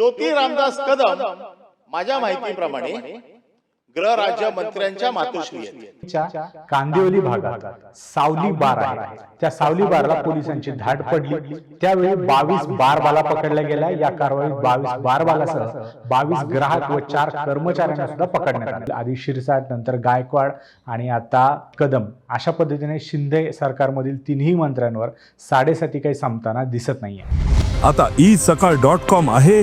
ज्योती रामदास कदम माझ्या माहितीप्रमाणे गृह राज्य मंत्र्यांच्या मातोश्री आहेत. च्या कांदिवली भागात सावली बार आहे. त्या सावली बारला पोलिसांची धाड पडली. त्यावेळी बावीस बार बाला पकडल्या गेल्या. या कारवाईत बावीस बार बालासह बावीस ग्राहक व चार कर्मचाऱ्यांना सुद्धा पकडण्यात आले. आधी शिरसाट नंतर गायकवाड आणि आता कदम अशा पद्धतीने शिंदे सरकारमधील तिन्ही मंत्र्यांवर साडेसाती काही संपताना दिसत नाहीये. आता ई सकाळ डॉट कॉम आहे.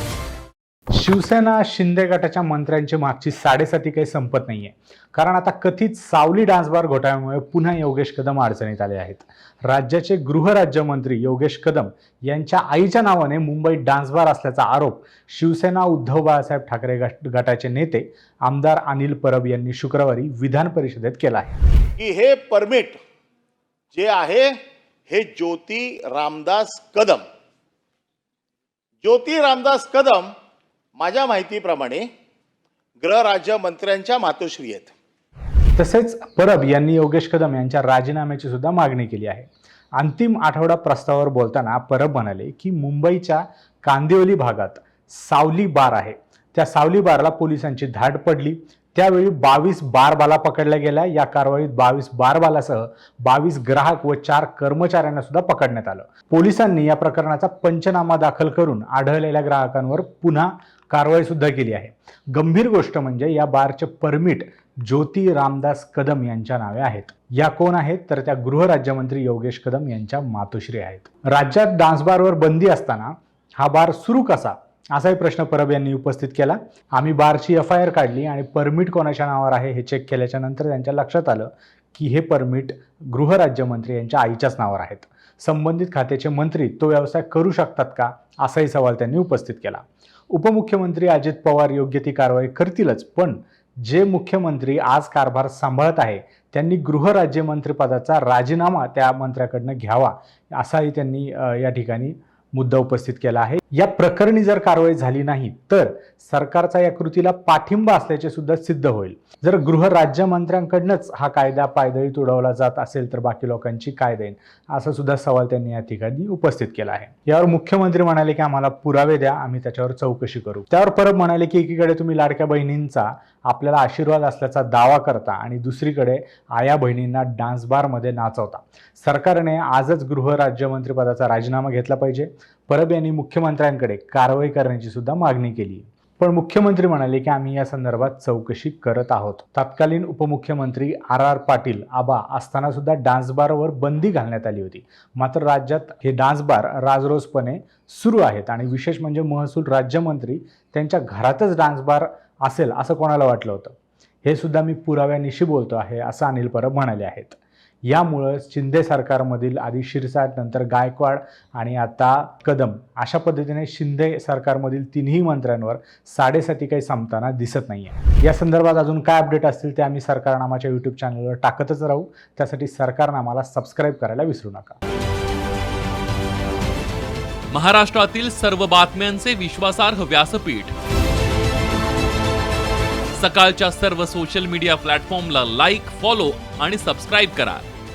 शिवसेना शिंदे गटाच्या मंत्र्यांची मागची साडेसाती काही संपत नाहीये. कारण आता कथित सावली डान्स बार घोटाळ्यामुळे पुन्हा योगेश कदम अडचणीत आले आहेत. राज्याचे गृहराज्यमंत्री योगेश कदम यांच्या आईच्या नावाने मुंबईत डान्स बार असल्याचा आरोप शिवसेना उद्धव बाळासाहेब ठाकरे गटाचे नेते आमदार अनिल परब यांनी शुक्रवारी विधान परिषदेत केला आहे. की हे परमिट जे आहे हे ज्योती रामदास कदम. ज्योती रामदास कदम माझ्या माहितीप्रमाणे गृहराज्यमंत्र्यांच्या मंत्र्यांच्या मातोश्री आहेत. तसेच परब यांनी योगेश कदम यांच्या राजीनाम्याची सुद्धा मागणी केली आहे. अंतिम आठवडा प्रस्तावावर बोलताना परब म्हणाले की मुंबईच्या कांदिवली भागात सावली बार आहे. त्या सावली बारला पोलिसांची धाड पडली. त्यावेळी बावीस बारबाला पकडल्या गेल्या. या कारवाईत बावीस बारबालासह बावीस ग्राहक व चार कर्मचाऱ्यांना सुद्धा पकडण्यात आलं. पोलिसांनी या प्रकरणाचा पंचनामा दाखल करून आढळलेल्या ग्राहकांवर पुन्हा कारवाई सुद्धा केली आहे. गंभीर गोष्ट म्हणजे या बारचे परमिट ज्योती रामदास कदम यांच्या नावे आहेत. या कोण आहेत? तर त्या गृहराज्यमंत्री योगेश कदम यांच्या मातोश्री आहेत. राज्यात डान्स बारवर बंदी असताना हा बार सुरू कसा? असाही प्रश्न परब यांनी उपस्थित केला. आम्ही बारची एफ आय आर काढली आणि परमिट कोणाच्या नावावर आहे हे चेक केल्याच्यानंतर त्यांच्या लक्षात आलं की हे परमिट गृहराज्यमंत्री यांच्या आईच्याच नावावर आहेत. संबंधित खात्याचे मंत्री तो व्यवसाय करू शकतात का? असाही सवाल त्यांनी उपस्थित केला. उपमुख्यमंत्री अजित पवार योग्य ती कारवाई करतीलच पण जे मुख्यमंत्री आज कारभार सांभाळत आहे त्यांनी गृहराज्यमंत्रीपदाचा राजीनामा त्या मंत्र्याकडनं घ्यावा असाही त्यांनी या ठिकाणी मुद्दा उपस्थित केला आहे. या प्रकरणी जर कारवाई झाली नाही तर सरकारचा या कृतीला पाठिंबा असल्याचे सुद्धा सिद्ध होईल. जर गृहराज्यमंत्र्यांकडनंच हा कायदा पायदळी तुडवला जात असेल तर बाकी लोकांची काय देईन असा सुद्धा सवाल त्यांनी या ठिकाणी उपस्थित केला आहे. यावर मुख्यमंत्री म्हणाले की आम्हाला पुरावे द्या आम्ही त्याच्यावर चौकशी करू. त्यावर परब म्हणाले की एकीकडे तुम्ही लाडक्या बहिणींचा आपल्याला आशीर्वाद असल्याचा दावा करता आणि दुसरीकडे आया बहिणींना डान्स बारमध्ये नाचवता. सरकारने आजच गृह राज्यमंत्रीपदाचा राजीनामा घेतला पाहिजे. परब यांनी मुख्यमंत्र्यांकडे कारवाई करण्याची सुद्धा मागणी केली. पण मुख्यमंत्री म्हणाले की आम्ही या संदर्भात चौकशी करत आहोत. तत्कालीन उपमुख्यमंत्री आर आर पाटील आबा असताना सुद्धा डान्स बारवर बंदी घालण्यात आली होती. मात्र राज्यात हे डान्स बार राजरोसपणे सुरू आहेत आणि विशेष म्हणजे महसूल राज्यमंत्री त्यांच्या घरातच डान्स बार असेल असं कोणाला वाटलं होतं? हे सुद्धा मी पुराव्यानिशी बोलतो आहे असं अनिल परब म्हणाले आहेत. यामुळं शिंदे सरकारमधील आधी शिरसाट नंतर गायकवाड आणि आता कदम अशा पद्धतीने शिंदे सरकारमधील तिन्ही मंत्र्यांवर साडेसाती काही संपताना दिसत नाही आहे या संदर्भात अजून काय अपडेट असतील ते आम्ही सरकारनामाच्या यूट्यूब चॅनलवर टाकतच राहू. त्यासाठी सरकारनामाला सबस्क्राईब करायला विसरू नका. महाराष्ट्रातील सर्व बातम्यांचे विश्वासार्ह व्यासपीठ. सकाळच्या सर्व सोशल मीडिया प्लॅटफॉर्मला लाईक फॉलो आणि सबस्क्राईब करा.